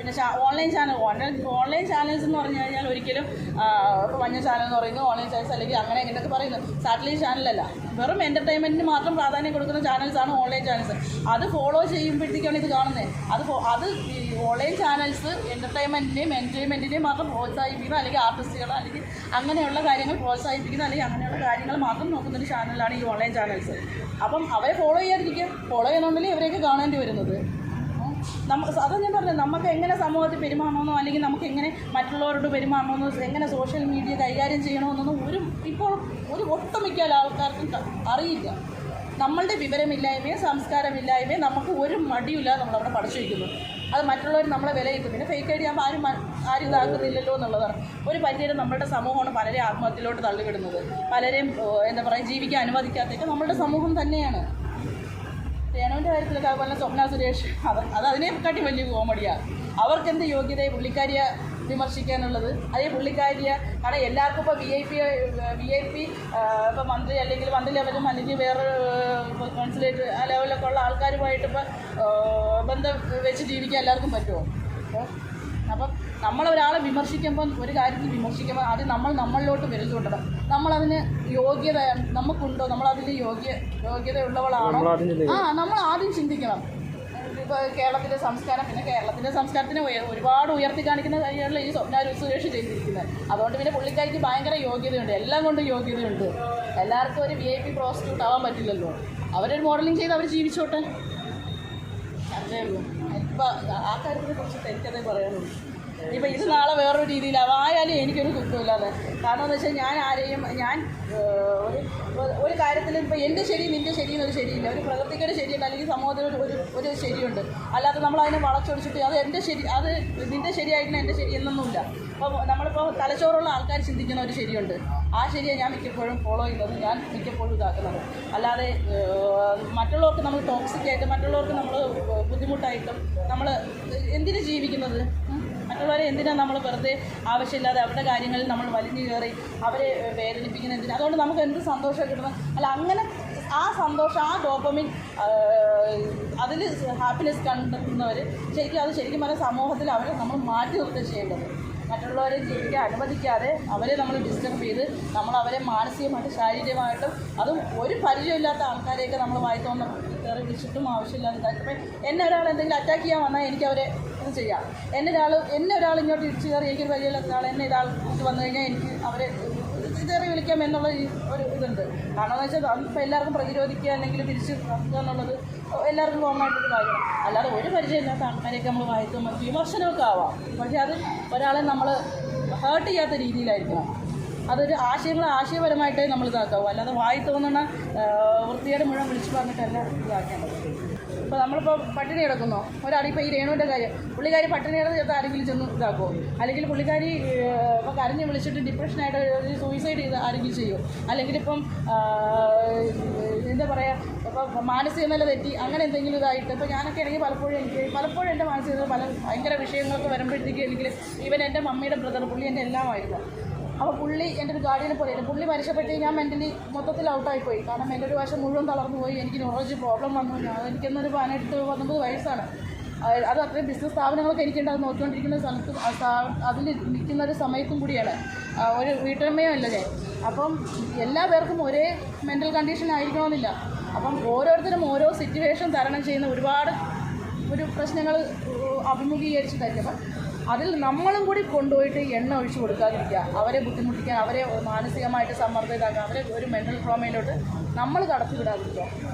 പിന്നെ online channel online online channels എന്ന് പറഞ്ഞു കഴിഞ്ഞാൽ ഒരിക്കലും ഇപ്പോൾ മഞ്ഞ ചാനൽ എന്ന് പറയുന്നത് ഓൺലൈൻ ചാനൽസ് അല്ലെങ്കിൽ അങ്ങനെ ഇങ്ങനെയൊക്കെ പറയുന്നത് സാറ്റലൈറ്റ് ചാനലല്ല വെറും എന്റർടൈൻമെന്റിന് മാത്രം പ്രാധാന്യം കൊടുക്കുന്ന ചാനൽസാണ് ഓൺലൈൻ ചാനൽസ് അത് ഫോളോ ചെയ്യുമ്പോഴത്തേക്കാണ് ഇത് കാണുന്നത് അത് അത് ഓൺലൈൻ ചാനൽസ് എന്റർടൈൻമെന്റിനെയും എന്റർടൈൻമെന്റിനെയും മാത്രം പ്രോത്സാഹിപ്പിക്കുന്ന അല്ലെങ്കിൽ ആർട്ടിസ്റ്റുകൾ അല്ലെങ്കിൽ അങ്ങനെയുള്ള കാര്യങ്ങൾ പ്രോത്സാഹിപ്പിക്കുന്ന അല്ലെങ്കിൽ അങ്ങനെയുള്ള കാര്യങ്ങൾ മാത്രം നോക്കുന്ന ഒരു ചാനലാണ് ഈ ഓൺലൈൻ ചാനൽസ് അപ്പം അവരെ ഫോളോ ചെയ്യാതിരിക്കുക. ഫോളോ ചെയ്യുന്നുണ്ടെങ്കിൽ ഇവരെയൊക്കെ കാണേണ്ടി വരുന്നത്. അതാ ഞാൻ പറഞ്ഞത്. നമുക്ക് എങ്ങനെ സമൂഹത്തിൽ പെരുമാറണമെന്നോ അല്ലെങ്കിൽ നമുക്ക് എങ്ങനെ മറ്റുള്ളവരോട് പെരുമാറണമെന്നോ എങ്ങനെ സോഷ്യൽ മീഡിയ കൈകാര്യം ചെയ്യണമെന്നൊന്നും ഒരു ഇപ്പോൾ ഒരു ഒട്ടുമിക്ക ആൾക്കാർക്കും അറിയില്ല. നമ്മളുടെ വിവരമില്ലായ്മയും സംസ്കാരമില്ലായ്മയും നമുക്ക് ഒരു മടിയില്ലാതെ നമ്മളവിടെ പഠിച്ചു വയ്ക്കുന്നു അത് മറ്റുള്ളവർ നമ്മളെ വിലയിരുത്തും പിന്നെ ഫേക്ക് ഐഡി ആകുമ്പോൾ ആരും ആരും ഇതാക്കുന്നില്ലല്ലോ എന്നുള്ളതാണ്. ഒരു പരിചയം നമ്മളുടെ സമൂഹമാണ് പലരെയും ആത്മഹത്യയിലോട്ട് തള്ളിവിടുന്നത്. പലരെയും എന്താ പറയുക ജീവിക്കാൻ അനുവദിക്കാത്തൊക്കെ നമ്മളുടെ സമൂഹം തന്നെയാണ്. രേണുവിന്റെ കാര്യത്തിലൊക്കെ അതുപോലെ സ്വപ്ന സുരേഷ് അത് അത് അതിനെക്കാട്ടി വലിയ കോമഡിയാണ്. അവർക്ക് എന്ത് യോഗ്യതയെ പുള്ളിക്കാരിയെ വിമർശിക്കാനുള്ളത്? അതേ പുള്ളിക്കാരിയെ കാരണം എല്ലാവർക്കും ഇപ്പോൾ V I P V I P ഇപ്പോൾ മന്ത്രി അല്ലെങ്കിൽ മന്ത്രി ലെവലും അല്ലെങ്കിൽ വേറെ കോൺസുലേറ്റ് ആ ലെവലൊക്കെ ഉള്ള ആൾക്കാരുമായിട്ട് ഇപ്പോൾ ബന്ധം വെച്ച് ജീവിക്കാൻ എല്ലാവർക്കും പറ്റുമോ? അപ്പോൾ അപ്പം നമ്മളൊരാളെ വിമർശിക്കുമ്പോൾ ഒരു കാര്യത്തിൽ വിമർശിക്കുമ്പോൾ അത് നമ്മൾ നമ്മളിലോട്ട് വിരൽ ചൂണ്ടണം നമ്മളതിന് യോഗ്യത നമുക്കുണ്ടോ? നമ്മളതിന് യോഗ്യ യോഗ്യതയുള്ളവളാണോ? ആ നമ്മൾ ആദ്യം ചിന്തിക്കണം. ഇപ്പോൾ കേരളത്തിന്റെ സംസ്കാരം പിന്നെ കേരളത്തിന്റെ സംസ്കാരത്തിന് ഒരുപാട് ഉയർത്തി കാണിക്കുന്ന കാര്യങ്ങളിൽ ഈ സ്വപ്ന സുരേഷ് ചെയ്തിരിക്കുന്നത്. അതുകൊണ്ട് പിന്നെ പുള്ളിക്കാരിക്ക് ഭയങ്കര യോഗ്യതയുണ്ട്. എല്ലാം കൊണ്ടും യോഗ്യതയുണ്ട്. എല്ലാവർക്കും ഒരു വി ഐ പി പ്രോസ്റ്റിറ്റ്യൂട്ട് ആവാൻ പറ്റില്ലല്ലോ. അവരൊരു മോഡലിംഗ് ചെയ്ത് അവർ ജീവിച്ചോട്ടെ? അതേ ഉള്ളൂ. ഇപ്പം ആ കാര്യത്തിനെ കുറിച്ചിട്ട് എനിക്കതേ പറയാനുള്ളൂ. ഇപ്പം ഇത് നാളെ വേറൊരു രീതിയിലാവും ആയാലും എനിക്കൊരു ദുഃഖമില്ലാതെ കാരണം എന്ന് വെച്ചാൽ ഞാൻ ആരെയും ഞാൻ ഒരു ഒരു കാര്യത്തിൽ ഇപ്പോൾ എന്റെ ശരി നിന്റെ ശരി എന്നൊരു ശരിയില്ല. ഒരു പ്രകൃതിക്കൊരു ശരിയുണ്ട് അല്ലെങ്കിൽ സമൂഹത്തിന് ഒരു ഒരു ഒരു ശരിയുണ്ട്. അല്ലാതെ നമ്മൾ അതിനെ വളച്ചൊടിച്ചിട്ട് അത് എന്റെ ശരി അത് നിന്റെ ശരിയായിട്ടില്ല എന്റെ ശരി എന്നൊന്നുമില്ല. അപ്പോൾ നമ്മളിപ്പോൾ തലച്ചോറുള്ള ആൾക്കാർ ചിന്തിക്കുന്ന ഒരു ശരിയുണ്ട്. ആ ശരിയെ ഞാൻ മിക്കപ്പോഴും ഫോളോ ചെയ്യുന്നത്. ഞാൻ മിക്കപ്പോഴും ഇതാക്കുന്നത്. അല്ലാതെ മറ്റുള്ളവർക്ക് നമ്മൾ ടോക്സിക് ആയിട്ട് മറ്റുള്ളവർക്ക് നമ്മൾ ബുദ്ധിമുട്ടായിട്ടും നമ്മൾ എന്തിനു ജീവിക്കുന്നത്? എന്തിനാ എന്തിനാണ് നമ്മൾ വെറുതെ ആവശ്യമില്ലാതെ അവരുടെ കാര്യങ്ങളിൽ നമ്മൾ വലിഞ്ഞു കയറി അവരെ വേദനിപ്പിക്കുന്ന എന്തിനാ? അതുകൊണ്ട് നമുക്ക് എന്ത് സന്തോഷം കിട്ടുന്നു അല്ല അങ്ങനെ ആ സന്തോഷം ആ ഡോപ്പമിൻ അതിൽ ഹാപ്പിനെസ് കണ്ടെത്തുന്നവർ ശരിക്കും അത് ശരിക്കും പറഞ്ഞാൽ സമൂഹത്തിൽ അവരെ നമ്മൾ മാറ്റി നിർത്തുക ചെയ്യേണ്ടത്. മറ്റുള്ളവരെ ജീവിക്കാൻ അനുവദിക്കാതെ അവരെ നമ്മൾ ഡിസ്റ്റർബ് ചെയ്ത് നമ്മൾ അവരെ മാനസികമായിട്ടും ശാരീരികമായിട്ടും അതും ഒരു പരിചയമില്ലാത്ത ആൾക്കാരെയൊക്കെ നമ്മൾ വായിത്തോന്ന് കയറി വിളിച്ചിട്ടും ആവശ്യമില്ലാതെ എന്നെ ഒരാൾ എന്തെങ്കിലും അറ്റാക്ക് ചെയ്യാൻ വന്നാൽ എനിക്ക് അവരെ ഇത് ചെയ്യാം. എന്നെ ഒരാൾ എന്നെ ഒരാൾ ഇങ്ങോട്ട് ഇടിച്ച് കയറി എനിക്കൊരു പരിചയമില്ലാത്ത ഒരാൾ എന്നെ ഒരാൾ ഇത് വന്നു കഴിഞ്ഞാൽ എനിക്ക് അവരെ കയറി വിളിക്കാം എന്നുള്ള ഒരു ഇതുണ്ട്. കാരണം എന്ന് വെച്ചാൽ ഇപ്പം എല്ലാവർക്കും പ്രതിരോധിക്കുക അല്ലെങ്കിൽ തിരിച്ച് നടത്തുക എന്നുള്ളത് എല്ലാവർക്കും കോമൺ ആയിട്ടൊരു കാര്യമാണ്. അല്ലാതെ ഒരു പരിചയമില്ലാത്ത ആൾക്കാരെയൊക്കെ നമ്മൾ വായിക്കുമ്പോൾ വിമർശനമൊക്കെ ആവാം. പക്ഷേ അത് ഒരാളെ നമ്മൾ ഹേർട്ട് ചെയ്യാത്ത രീതിയിലായിരിക്കണം. അതൊരു ആശയങ്ങൾ ആശയപരമായിട്ടേ നമ്മൾ ഇതാക്കാവൂ. അല്ലാതെ വായി തോന്നുന്ന വൃത്തിയുടെ മുഴുവൻ വിളിച്ചു പറഞ്ഞിട്ടല്ല ഇതാക്കേണ്ടത്. ഇപ്പോൾ നമ്മളിപ്പോൾ പട്ടിണി കിടക്കുന്നോ. ഒരാൾ ഇപ്പോൾ ഈ രേണുവിന്റെ കാര്യം പുള്ളിക്കാരി പട്ടിണി കിടന്ന് ആരെങ്കിലും ചെന്ന് ഇതാക്കുമോ അല്ലെങ്കിൽ പുള്ളിക്കാരി ഇപ്പോൾ കരഞ്ഞ് വിളിച്ചിട്ട് ഡിപ്രഷനായിട്ട് സൂയിസൈഡ് ചെയ്ത് ആരെങ്കിലും ചെയ്യുമോ അല്ലെങ്കിൽ ഇപ്പം എന്താ പറയുക ഇപ്പോൾ മാനസിക നില തെറ്റി അങ്ങനെ എന്തെങ്കിലും ഇതായിട്ട് ഇപ്പോൾ ഞാനൊക്കെ ആണെങ്കിൽ പലപ്പോഴും എനിക്ക് പലപ്പോഴും എന്റെ മാനസിക നില പല ഭയങ്കര വിഷയങ്ങളൊക്കെ വരുമ്പോഴത്തേക്ക് എനിക്ക് ഈവൻ എന്റെ മമ്മിയുടെ ബ്രദർ പുള്ളി എന്റെ എല്ലാമായിരുന്നു. അപ്പോൾ പുള്ളി എന്റെ ഒരു ഗാർഡിയനെ പോലെയായിരുന്നു പുള്ളി മരിച്ചപ്പോഴത്തേക്ക് ഞാൻ മെന്റലി മൊത്തത്തിൽ ഔട്ടായി പോയി കാരണം എന്റെ ഒരു വശം മുഴുവൻ തളർന്നു പോയി എനിക്ക് ന്യൂറോളജി പ്രോബ്ലം വന്നു. ഞാൻ എനിക്കെന്നൊരു പതിനെട്ട് പത്തൊമ്പത് വയസ്സാണ്. അത് അത് അത്രയും ബിസിനസ് സ്ഥാപനങ്ങളൊക്കെ എനിക്കുണ്ട്. അത് നോക്കിക്കൊണ്ടിരിക്കുന്ന സ്ഥലത്തും അതിൽ നിൽക്കുന്ന ഒരു സമയത്തും കൂടിയാണ്. ഒരു വീട്ടമ്മയോ അല്ല അപ്പം എല്ലാ പേർക്കും ഒരേ മെന്റൽ കണ്ടീഷൻ ആയിരിക്കണമെന്നില്ല. അപ്പം ഓരോരുത്തരും ഓരോ സിറ്റുവേഷൻ തരണം ചെയ്യുന്ന ഒരുപാട് ഒരു പ്രശ്നങ്ങൾ അഭിമുഖീകരിച്ചിട്ടായിരിക്കും. അപ്പം അതിൽ നമ്മളും കൂടി കൊണ്ടുപോയിട്ട് എണ്ണ ഒഴിച്ചു കൊടുക്കാതിരിക്കുക. അവരെ ബുദ്ധിമുട്ടിക്കാൻ അവരെ മാനസികമായിട്ട് സമ്മർദ്ദം ഇതാക്കുക അവരെ ഒരു മെന്റൽ ട്രോമയിലോട്ട് നമ്മൾ കടത്തി വിടാതിരിക്കുക